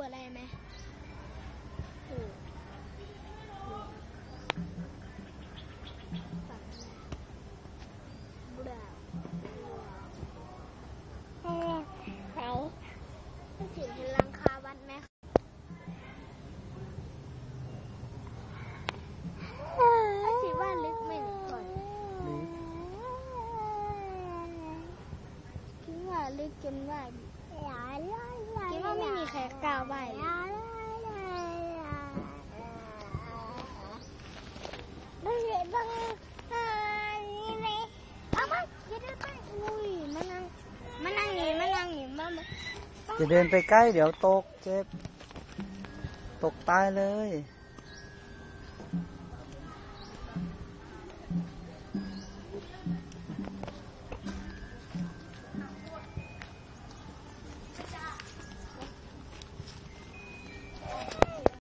อะไรไหมโอ้ฝั่งบราวไหนไม่ถึงเห็นลังคาวัดไหมคิดว่าลึกไหมก่อนคิดว่าลึกจนว่าคิดว่าไม่ มีใครกล้าไหวต้องเห็นต้องนี่เลยเอามาอย่าเดินไปอุ้ยมานั่งมานั่งนี่มานั่งนี่มามาอย่าเดินไปใกล้เดี๋ยวตกเจ็บ ตกตายเลย